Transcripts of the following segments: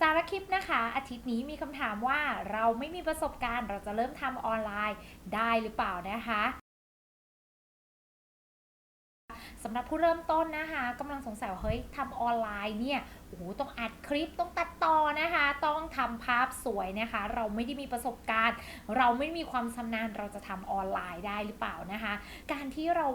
สารคลิปนะคะ อาทิตย์นี้มีคำถามว่าเราไม่มีประสบการณ์ เราจะเริ่มทำออนไลน์ได้หรือเปล่านะคะ สำหรับผู้เริ่มต้นนะคะกำลังสงสัยว่าเฮ้ยทำออนไลน์เนี่ยโอ้โหต้องอัดคลิปต้องตัดต่อนะคะ ต้องทำภาพสวยนะคะ เราไม่ได้มีประสบการณ์ เราไม่มีความชำนาญเราจะทำออนไลน์ได้หรือเปล่านะคะ การที่เรา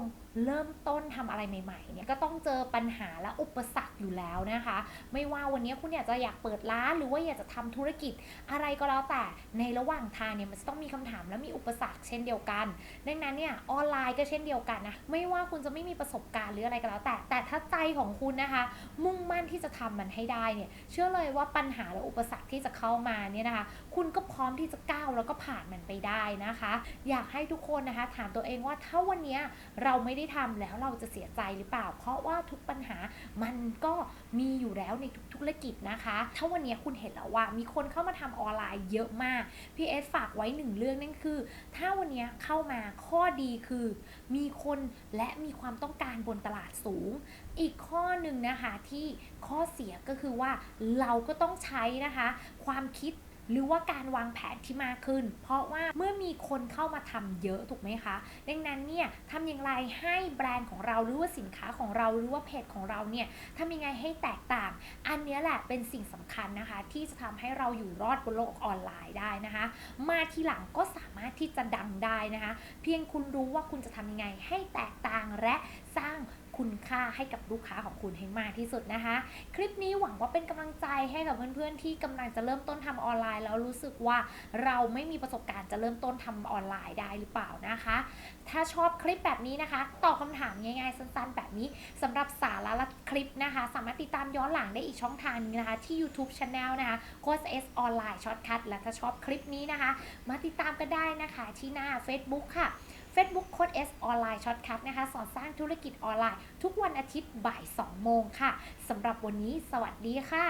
เริ่มต้นทำอะไรใหม่ ๆ เนี่ยก็ต้องเจอปัญหาและอุปสรรคอยู่แล้วนะคะ ไม่ว่าวันนี้คุณอยากจะอยากเปิดร้านหรือว่าอยากจะทำธุรกิจอะไรก็แล้วแต่ในระหว่างทางเนี่ยมันจะต้องมีคำถามและมีอุปสรรคเช่นเดียวกัน ดังนั้นเนี่ยออนไลน์ก็เช่นเดียวกันนะไม่ว่าคุณจะไม่มีประสบการณ์หรืออะไรก็แล้ว แต่แต่ถ้าใจของคุณนะคะ มุ่งมั่นที่จะทำมันให้ได้เนี่ยเชื่อเลยว่าปัญหาและอุปสรรคที่จะเข้ามาเนี่ยนะคะ คุณก็พร้อมที่จะก้าวแล้วก็ผ่านมันไปได้นะคะ อยากให้ทุกคนนะคะถามตัวเองว่าถ้าวันนี้เราไม่ได้ทำแล้วเราจะเสียใจหรือเปล่า เพราะว่าทุกปัญหามันก็มีอยู่แล้วในทุกธุรกิจนะคะ ถ้าวันนี้คุณเห็นแล้วว่า มีคนเข้ามาทำออนไลน์เยอะมากพี่เอสฝากไว้หนึ่งเรื่องนั่นคือ ถ้าวันนี้เข้ามาข้อดีคือ มีคนและมีความต้องการบนตลาดสูง อีกข้อหนึ่งนะคะที่ข้อเสียก็คือว่าเราก็ต้องใช้นะคะ ความคิด หรือว่าการวางแผนที่มากขึ้น เพราะว่าเมื่อมีคนเข้ามาทำเยอะถูกไหมคะ ดังนั้นเนี่ยทำอย่างไรให้แบรนด์ของเราหรือว่าสินค้าของเราหรือว่าเพจของเราเนี่ยทำยังไงให้แตกต่าง อันเนี้ยแหละเป็นสิ่งสำคัญนะคะ ที่จะทำให้เราอยู่รอดบนโลกออนไลน์ได้นะคะ มาทีหลังก็สามารถที่จะดังได้นะคะ เพียงคุณรู้ว่าคุณจะทำยังไงให้แตกต่างและสร้าง คุณค่าให้กับลูกค้าของคุณให้มากที่สุดนะคะ คลิปนี้หวังว่าเป็นกำลังใจให้กับเพื่อนๆที่กำลังจะเริ่มต้นทำออนไลน์แล้วรู้สึกว่าเราไม่มีประสบการณ์จะเริ่มต้นทำออนไลน์ได้หรือเปล่านะคะ ถ้าชอบคลิปแบบนี้นะคะตอบคำถามง่ายๆสั้นๆ แบบนี้สำหรับสาระและคลิปนะคะ สามารถติดตามย้อนหลังได้อีกช่องทางนึงนะคะ ที่ YouTube Channel นะคะ c o เอสออนไลน์ช็อตคัทและถ้าชอบคลิปนี้นะคะ มาติดตามกันได้นะคะที่หน้า Facebook ค่ะ f a c e ค้ด S ออนไลน์ช็อตคัทนะคะ สอนสร้างธุรกิจออนไลน์ ทุกวันอาทิตย์บ่าย 2 โมงค่ะสำหรับวันนี้สวัสดีค่ะ